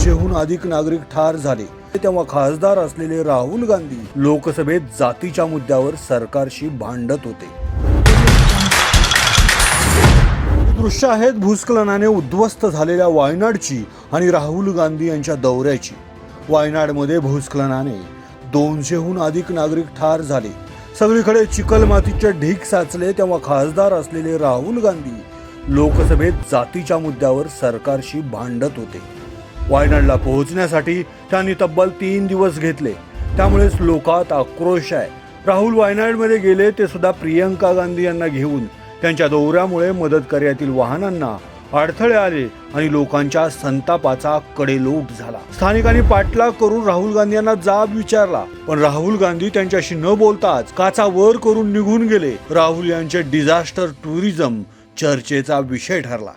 दोनशेहून अधिक नागरिक ठार झाले. तेव्हा खासदार असलेले राहुल गांधी लोकसभेत जातीच्या मुद्द्यावर सरकारशी भांडत होते. दृश्य आहेत भूस्खलनाने उद्ध्वस्त झालेल्या वायनाडची आणि राहुल गांधी यांच्या दौऱ्याची. वायनाडमध्ये भूस्खलनाने दोनशेहून अधिक नागरिक ठार झाले. सगळीकडे चिकलमातीचे ढीक साचले तेव्हा खासदार असलेले राहुल गांधी लोकसभेत जातीच्या मुद्द्यावर सरकारशी भांडत होते. वायनाडला पोहोचण्यासाठी त्यांनी तब्बल तीन दिवस घेतले. त्यामुळेच लोकात आक्रोश आहे. राहुल वायनाडमध्ये गेले ते सुद्धा प्रियंका गांधी यांना घेऊन. त्यांच्या दौऱ्यामुळे मदत कार्यातील वाहनांना अडथळे आले आणि लोकांच्या संतापाचा कडेलोट झाला. स्थानिकांनी पाठलाग करून राहुल गांधी यांना जाब विचारला. पण राहुल गांधी त्यांच्याशी न बोलताच काचा वर करून निघून गेले. राहुल यांचे डिझास्टर टुरिझम चर्चेचा विषय ठरला.